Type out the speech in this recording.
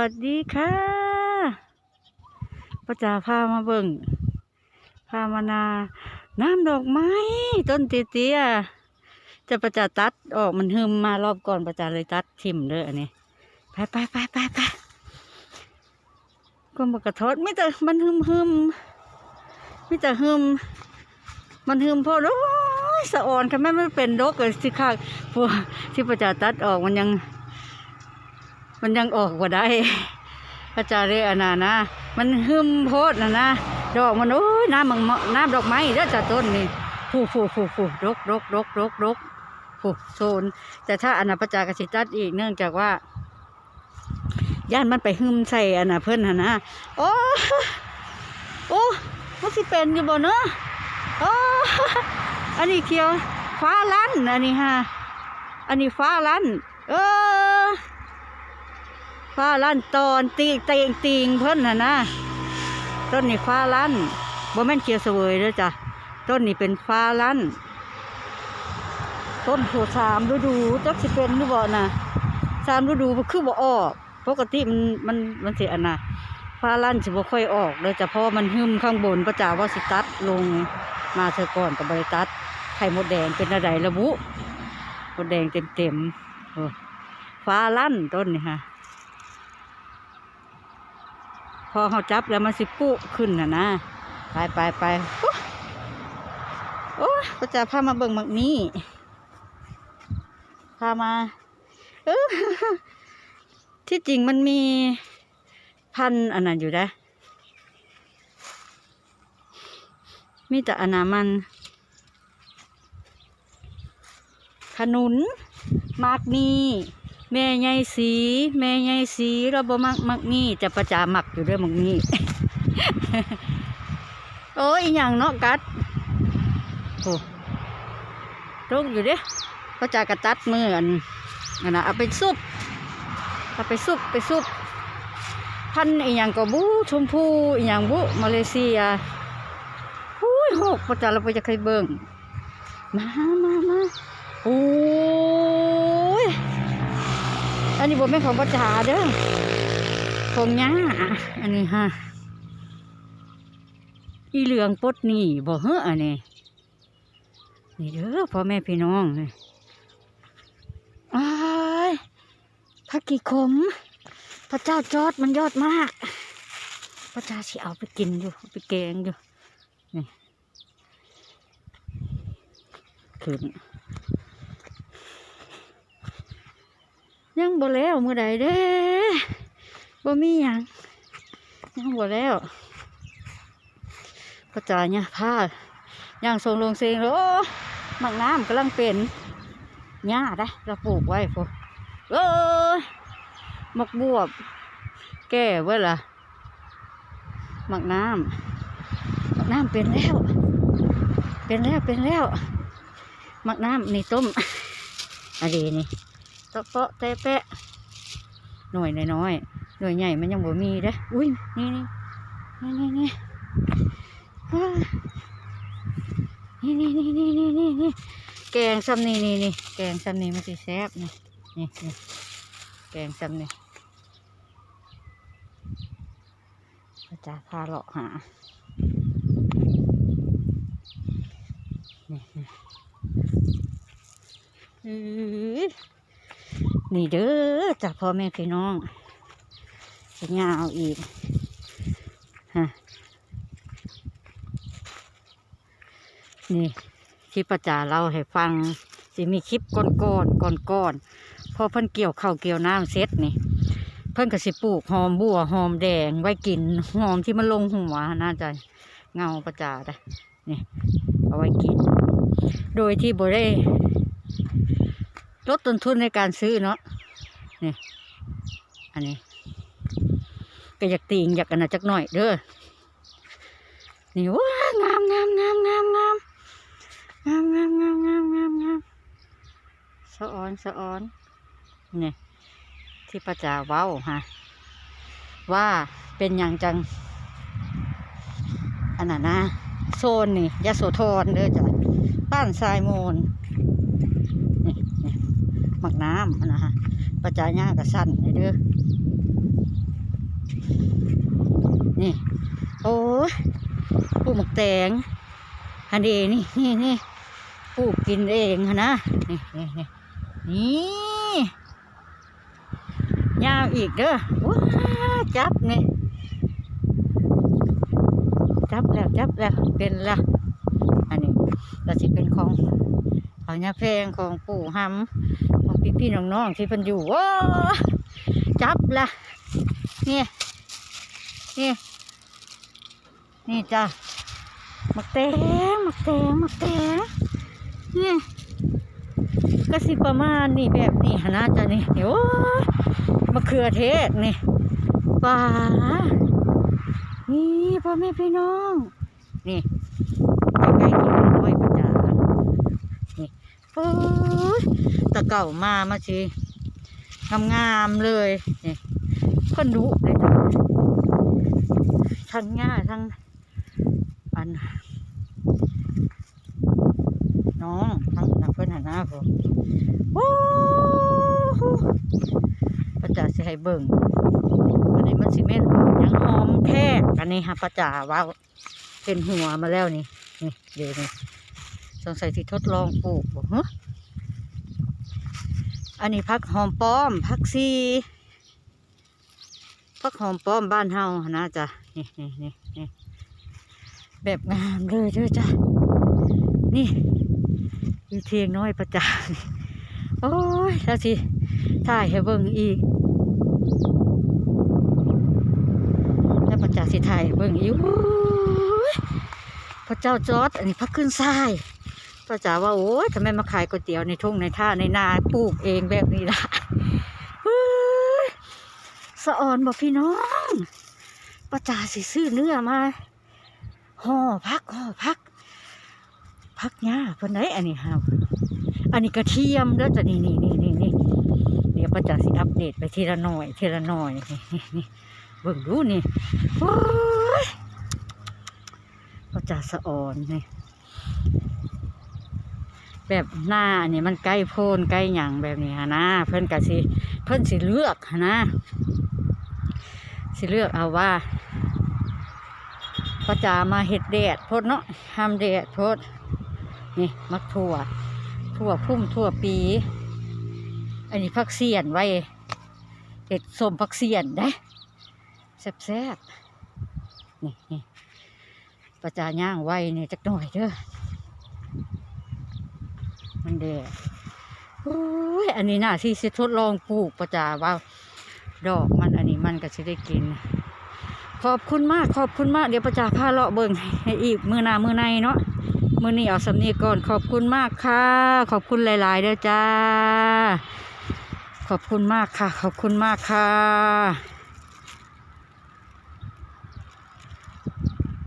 วัสดีค่ะประจาพามาเบิ่งพามานา น้ำดอกไม้ ต้นเตี้ยๆจะประจาตัดออกมันหึมมารอบก่อนประจาเลยตัดทิมเด้ออันนี้ไปไปไปไปไปก็มากระทดไม่แต่มันหึมหึมไม่แต่หึมมันหึมพอโอ้ยสะอ่อนค่ะแม่ไม่เป็นโรคเลยสิค่ะพวกที่ประจาตัดออกมันยัง มันยังออกว่าได้พระเจาเรยอนานะ มันหึมโพดนะนะ ดอกมันโอ้ยน้ำมังน้ำดอกไม้เด้อจ้าต้นนี่ฟูฟูฟูฟูรกรกรกรกรกฟูโซน แต่ถ้าอนาปจากสิตัดอีกเนื่องจากว่า ย่านมันไปหึมใส่อนน่ะเพิ่อนหนนะโอ้โอ้มันสิเป็นอยู่บ่เนาะโอ้อันนี้เขียวฟ้าลั่นอันนี้ฮะอันนี้ฟ้าลั่นเออ ฟ้าลั่นตอนตีงตีงตีงเพิ่นน่ะนะต้นนี้ฟ้าลั่นบ่แม่นเขียวเสวยเด้อจ้ะต้นนี้เป็นฟ้าลั่น ต้นโพสามฤดูจักสิเป็นหรือบ่น่ะสามฤดูคือบ่ออกปกติมันมันมันสิอันน่ะฟ้าลั่นสิบ่ค่อยออกเด้อจ้ะเพราะมันหึมข้างบนประจาว่าสิตัดลงมาเธอก่อนกับบริตัดไข่มดแดงเป็นอะไรระบุมดแดงเต็มเต็มๆโอ้ฟ้าลั่นต้นนี่ฮะ พอเขาจับแล้วมันสิปุขึ้นน่ะนะไปไปไปโอ้โอ้ก็จะพามาเบิ่งมักนี้พามาเออที่จริงมันมีพันอันนั้นอยู่นะมีแต่อนามัน ขนุน มากมี แม่ใหญ่สีแม่ใหญ่สีเราบ่มักมักมีจะประจามักอยู่ด้วยมักมีโอ้ยอย่างเนาะกัดโอ้ตกอยู่เด้ก็จากระตัดมืออันอันนะเอาไปซุปเอาไปซุปไปซุปพันอีหยังก็บูชมพูอีหยังบุมาเลเซียอุ้ยหกประจาเราไปจะเคยเบิ่งมามามาโอ้ อันนี้บนเป็นของประจาเด้อของย่าอันนี้ฮะอีเหลืองปดนี่บ่เฮ้ออันนี้นี่เด้อพ่อแม่พี่น้องนี่อ้ายผักกี่ขม พระเจ้าจอดมันยอดมาก พระเจ้าสิเอาไปกินอยู่เอาไปแกงอยู่นี่ขึ้น ยังบ่แล้วเมื่อใดเด้บ่มีหยังยังบ่แล้วกระจายเนี่ยผ้าย่างทรงลงเซงแล้วโอ้หมักน้ำกำลังเป็นหญ้าได้เราปลูกไว้พอเอ้มักบวบ แก่ไว้ล่ะหมักน้ำหมักน้ำเป็นแล้ว เป็นแล้วเป็นแล้วหมักน้ำนี่ต้มอะดีนี่ ตะเปาะแตะแปะหน่วยน้อยๆหน่วยใหญ่มันยังบ่มีเด้อุ้ยนี่นี่นี่นี่นี่นี่นี่นี่นี่นี่นี่นี่แกงซ้ำนี่นี่นี่แกงซ้ำนี่มันสิแซ่บนี่นี่นี่แกงซ้ำนี่จะพาเลาะหานี่นี่อื้อ นี่เด้อจากพ่อแม่พี่น้องจะยาวอีกฮะนี่คลิปประจาเล่าให้ฟัง สิมีคลิปก้อนก้อนก้อนก้อนพอเพิ่นเกี่ยวข้าวเกี่ยวน้ำเสร็จนี่ เพิ่นก็สิปลูกหอมบัวหอมแดงไว้กินหอมที่มันลงหัวน่าจะเงาประจาได้นี่เอาไว้กิน โดยที่บ่ได้ ลดต้นทุนในการซื้อเนาะนี่อันนี้ ก็อยากติงอยากอันนั้นจักหน่อยเด้อนี่ว้างามงามงามงามงามงามงามงามงามงามงามสะออนสะออนนี่ที่ประจาว้าวฮะว่าเป็นอย่างจัง อันนั้นนะ โซนนี่ยะโสธรเด้อจ้ะบ้านทรายโมนนี่นี่ หมักน้ำนะฮะประจาย่ากับสั้นเด้อนี่ โอ้ปลูกหมกแตงฮันเดนี่นี่นี่ปลูกกินเองนะนี่นี่นี่นี่ยาวอีกเด้อว้าจับนี่จับแล้วจับแล้วเป็นละอันนี้เราสิเป็นของ ของยาแพงของปู่หำของพี่พี่ๆน้องๆที่เพิ่นอยู่ว้าจับละนี่นี่นี่จ้ะมักแตงมักแตงมักแตงนี่ก็สิประมาณนี่แบบนี้นะจ้ะนี่โอ้มะเขือเทศนี่ป่านี่พ่อแม่พี่น้องนี่ใกล้ๆที่น้อยประจานี่ โอ้ยตะเก่ามามาสิงามๆเลยนี่คนดุเลยจ้ะทั้งง่าทั้งอันน้องทั้งนักเพื่อนหันหน้าผมโอ้โหประจ่าสิให้เบิ่งอันนี้มันสิเม่นยังหอมแท้อันนี้ฮะประจ่าว้าเป็นหัวมาแล้วนี่นี่เดี๋ยวนี่ สงสัยที่ทดลองปลูกบ่ฮะอันนี้พักหอมป้อมพักซีพักหอมป้อมบ้านเฮาหั่นะจ๊ะนี่นี่นี่นี่แบบงามเลยเด้อจ้ะนี่อยู่เทียงน้อยประจานโอ้ยแล้วสิถ่ายให้เบิ่งอีกแล้วประจาสิถ่ายเบิ่งอีกพระเจ้าจอดอันนี้พักขึ้นทราย พระจ๋าว่าโอ้ยทำไมมาขายก๋วยเตี๋ยวในทุ่งในท่าในนาปลูกเองแบบนี้ล่ะเฮ้ยสะออนบอกพี่น้องประจาสิซื้อเนื้อมาห่อพักห่อพัก พักหญ้าเพิ่นได้อันนี้ฮะอันนี้กระเทียมเด้อจ้ะนี่นี่นี่นี่นี่เดี๋ยวประจักษ์สิอัปเดตไปทีละหน่อยทีละหน่อยนี่นี่นี่เบิ่งดูนี่โอ้ยประจักษ์สะออนนี่ แบบหน้าอันนี้มันใกล้โพนใกล้หยังแบบนี้ฮะนะเพิ่นก็สิเพิ่นสิเลือกหั้นะสิเลือกเอาว่าก็จะมาเห็ดแดดโพดเนาะห้ามแดดโพดนี่มักถั่วถั่วพุ่มถั่วปี อันนี้ผักเสียนไว้เห็ดส้มผักเสียนได้แซ่บๆนี่นี่ประจาย่างไว้นี่จักหน่อยเด้อ มันแดดโอ้ยอันนี้น่าที่สิทดลองปลูกประจาว่า ดอกมันอันนี้มันก็จะได้กิน ขอบคุณมากขอบคุณมากเดี๋ยวประจาพาเลาะเบิ่งให้อีกมือหนามือในเนาะมือนี้เอาสำเนีก่อนขอบคุณมากค่ะ ขอบคุณหลายๆเด้อจ้า ขอบคุณมากค่ะ ขอบคุณมากค่ะ